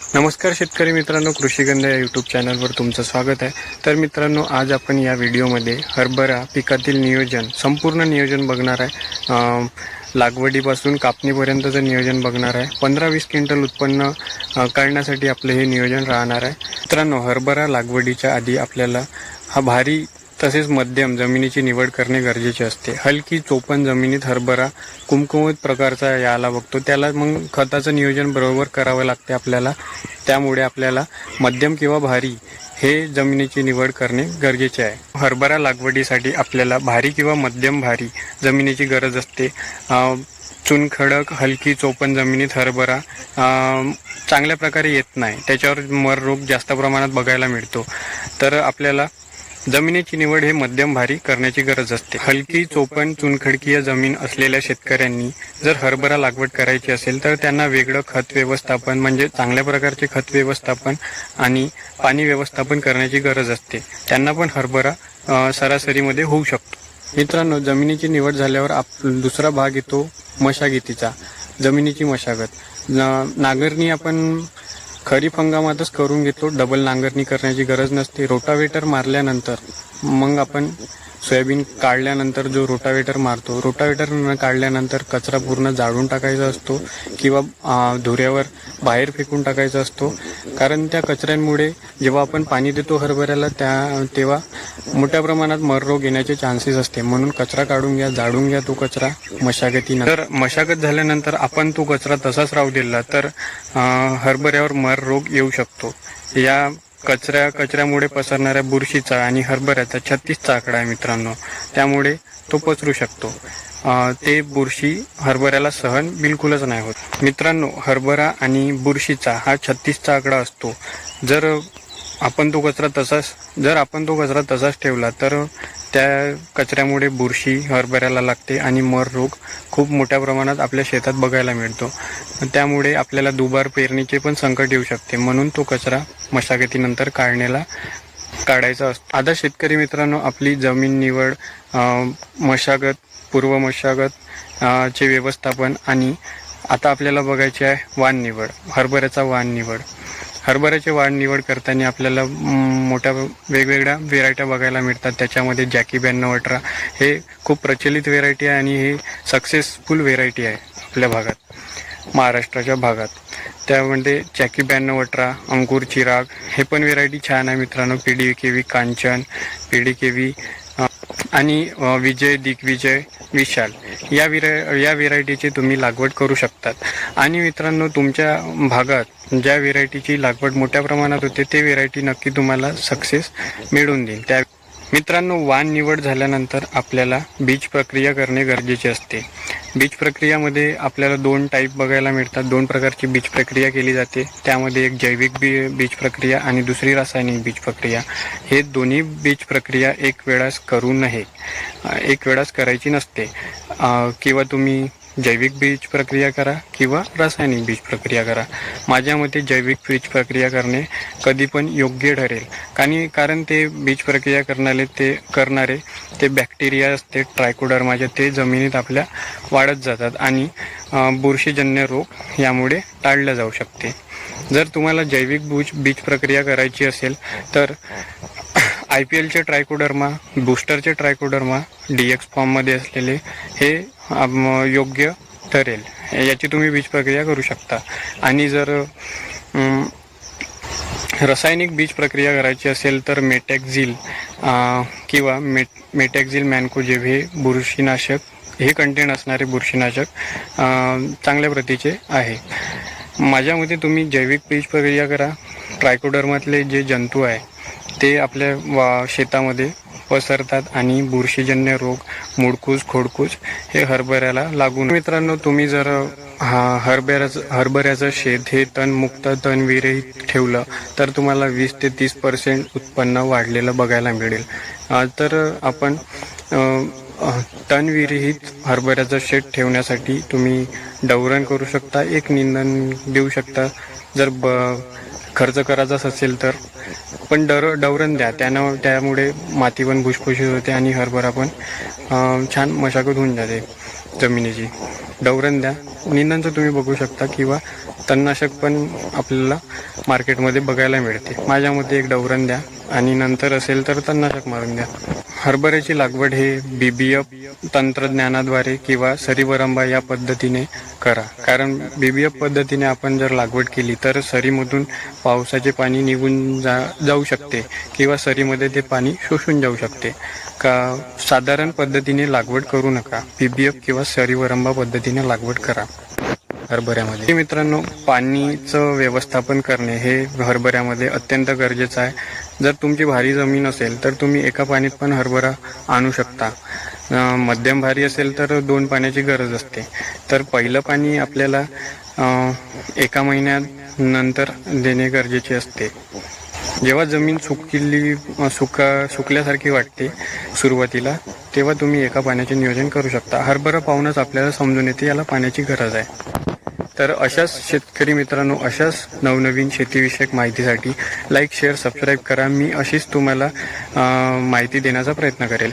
नमस्कार शेतकरी मित्रांनो कृषीगंध या यूट्यूब चॅनलवर तुमचं स्वागत आहे. तर मित्रांनो आज आपण या व्हिडिओमध्ये हरभरा पिकातील नियोजन संपूर्ण नियोजन बघणार आहे. लागवडीपासून कापणीपर्यंतचं नियोजन बघणार आहे. पंधरा वीस क्विंटल उत्पन्न काढण्यासाठी आपलं हे नियोजन राहणार आहे. मित्रांनो हरभरा लागवडीच्या आधी आपल्याला हा भारी तसेच मध्यम जमिनीची निवड करणे गरजेचे असते. हलकी चोपन जमिनीत हरभरा कुमकुमत प्रकारचा यायला बघतो. त्याला मग खताचं नियोजन बरोबर करावं लागते आपल्याला. त्यामुळे आपल्याला मध्यम किंवा भारी हे जमिनीची निवड करणे गरजेचे आहे. हरभरा लागवडीसाठी आपल्याला भारी किंवा मध्यम भारी जमिनीची गरज असते. चुनखडक हलकी चोपन जमिनीत हरभरा चांगल्या प्रकारे येत नाही. त्याच्यावर मर रोग जास्त प्रमाणात बघायला मिळतो. तर आपल्याला जमिनीची निवड हे मध्यम भारी करण्याची गरज असते. हलकी चोपण चुनखडकीय जमीन असलेल्या शेतकऱ्यांनी जर हरभरा लागवड करायची असेल तर त्यांना वेगळं खत व्यवस्थापन म्हणजे चांगल्या प्रकारचे खत व्यवस्थापन आणि पाणी व्यवस्थापन करण्याची गरज असते. त्यांना पण हरभरा सरासरीमध्ये होऊ शकतो. मित्रांनो जमिनीची निवड झाल्यावर आप दुसरा भाग येतो मशागतीचा जमिनीची मशागत. नांगरणी आपण खरीप हंगामातच करून घेतो. डबल नांगरणी करण्याची गरज नसते. रोटावेटर मारल्यानंतर मग आपण सोयाबीन काढल्यानंतर जो रोटावेटर मारतो रोटावेटर काढल्यानंतर कचरा पूर्ण जाळून टाकायचा असतो किंवा धुऱ्यावर बाहेर फेकून टाकायचा असतो. कारण त्या कचऱ्यांमुळे जेव्हा आपण पाणी देतो हरभऱ्याला त्या तेव्हा मोठ्या प्रमाणात मर रोग येण्याचे चान्सेस असते. म्हणून कचरा काढून घ्या जाळून घ्या तो कचरा मशागतीनं. तर मशागत झाल्यानंतर आपण तो कचरा तसाच राहू दिला तर हरभऱ्यावर मर रोग येऊ शकतो. या कचऱ्या कचऱ्यामुळे पसरणाऱ्या बुरशीचा आणि हरभऱ्याचा छत्तीसचा आकडा आहे मित्रांनो. त्यामुळे तो पसरू शकतो. ते बुरशी हरभऱ्याला सहन बिलकुलच नाही होत. मित्रांनो हरभरा आणि बुरशीचा हा छत्तीसचा आकडा असतो. जर आपण तो कचरा तसाच जर आपण तो कचरा तसाच ठेवला तर त्या कचऱ्यामुळे बुरशी हरभऱ्याला लागते आणि मर रोग खूप मोठ्या प्रमाणात आपल्या शेतात बघायला मिळतो. त्यामुळे आपल्याला दुबार पेरणीचे पण संकट येऊ शकते. म्हणून तो कचरा मशागतीनंतर काढण्याला काढायचा असतो आता शेतकरी मित्रांनो आपली जमीन निवड मशागत पूर्व मशागत चे व्यवस्थापन आणि आता आपल्याला बघायचे आहे वाण निवड हरभऱ्याचा वाण निवड. हरभऱ्याची वाढ निवड करताना आपल्याला मोठ्या वेगवेगळ्या व्हेरायट्या बघायला मिळतात. त्याच्यामध्ये जॅकी ब्याण्णव अठरा हे खूप प्रचलित व्हेरायटी आहे आणि हे सक्सेसफुल व्हेरायटी आहे आपल्या भागात महाराष्ट्राच्या भागात. त्यामध्ये जॅकी ब्याण्णव अठरा अंकुर चिराग हे पण व्हेरायटी छान आहे मित्रांनो. P D K V Kanchan P D K V आणि विजय दिग्विजय विशाल या विरा या व्हेरायटीची तुम्ही लागवड करू शकतात. आणि मित्रांनो तुमच्या भागात ज्या व्हेरायटीची लागवड मोठ्या प्रमाणात होते ते व्हेरायटी नक्की तुम्हाला सक्सेस मिळून देईल. त्या मित्रांनो वाण निवड झाल्यानंतर आपल्याला बीज प्रक्रिया करणे गरजेचे असते. बीज प्रक्रियामध्ये आपल्याला दोन टाईप बघायला मिळतात. दोन प्रकारची बीज प्रक्रिया केली जाते. त्यामध्ये एक जैविक बी बीज प्रक्रिया आणि दुसरी रासायनिक बीज प्रक्रिया. हे दोन्ही बीज प्रक्रिया एक वेळास करू नये. एक वेळास करायची नसते. किंवा तुम्ही जैविक बीज प्रक्रिया करा किंवा रासायनिक बीज प्रक्रिया करा. माझ्या मते जैविक बीज प्रक्रिया करणे कधी पण योग्य ठरेल. आणि कारण ते बीज प्रक्रिया करणारे ते करणारे ते बॅक्टेरिया असते ट्रायकोडर्माचे ते जमिनीत आपल्या वाढत जातात आणि बुरशीजन्य रोग यामुळे टाळलं जाऊ शकते. जर तुम्हाला जैविक बीज बीज प्रक्रिया करायची असेल तर आय पी एलचे ट्रायकोडर्मा बूस्टरचे ट्रायकोडर्मा डी एक्स फॉर्ममध्ये असलेले हे योग्य ठरेल. याची तुम्ही बीज प्रक्रिया करू शकता. आणि जर रासायनिक बीज प्रक्रिया करायची असेल तर मेटॅक्झिल किंवा मेट मेटॅक्झिल मॅनकोजेव हे बुरशीनाशक हे कंटेन असणारे बुरशीनाशक चांगल्या प्रतीचे आहे. माझ्या मते तुम्ही जैविक बीज प्रक्रिया करा. ट्रायकोडर्मातले जे जंतू आहे ते आपल्या वा शेतामध्ये पसरतात आणि बुरशीजन्य रोग मुडकूस खोडकूस हे हरभऱ्याला लागून मित्रांनो तुम्ही जर हा हरभऱ्याचं हरभऱ्याचं शेत हे तणमुक्त तणविरहित ठेवलं तर तुम्हाला वीस ते तीस पर्सेंट उत्पन्न वाढलेलं बघायला मिळेल. तर आपण अं, विरहित तणविरहित हरभऱ्याचं शेत ठेवण्यासाठी तुम्ही डवरण करू शकता एक निंदन देऊ शकता. जर ब खर्च करायचाच असेल तर. पण डर डवरण द्या. त्यानं त्यामुळे माती पण भुसभुशीत होते आणि हरभरा पण छान मशागत होऊन जाते जमिनीची. डवरण द्या. निंदांचं तुम्ही बघू शकता किंवा तणनाशक पण आपल्याला मार्केटमध्ये बघायला मिळते. माझ्या मते एक डवरण द्या आणि नंतर असेल तर तणनाशक मारून द्या. हरभऱ्याची लागवड हे बी बी एफ तंत्रज्ञानाद्वारे किंवा सरीवरंबा या पद्धतीने करा. कारण बी बी एफ पद्धतीने आपण जर लागवड केली तर सरीमधून पावसाचे पाणी निघून जा जाऊ शकते किंवा सरीमध्ये ते पाणी शोषून जाऊ शकते. का साधारण पद्धतीने लागवड करू नका. बी बी एफ किंवा सरीवरंबा पद्धतीने लागवड करा. हरभऱ्यामध्ये. मित्रांनो पाणीचं व्यवस्थापन करणे हे हरभऱ्यामध्ये अत्यंत गरजेचं आहे. जर तुमची भारी जमीन असेल तर तुम्ही एका पाण्यात पण हरभरा आणू शकता. मध्यम भारी असेल तर दोन पाण्याची गरज असते. तर पहिलं पाणी आपल्याला एका महिन्यात नंतर देणे गरजेचे असते. जेव्हा जमीन सुकली सुका सुकल्यासारखी वाटते सुरुवातीला तेव्हा तुम्ही एका पाण्याचे नियोजन करू शकता. हरभरा पाहूनच आपल्याला समजून येते याला पाण्याची गरज आहे. तर अशाच शेतकरी मित्रांनो अशाच नवनवीन शेतीविषयक माहितीसाठी लाईक शेअर सबस्क्राईब करा. मी अशीच तुम्हाला माहिती देण्याचा प्रयत्न करेल.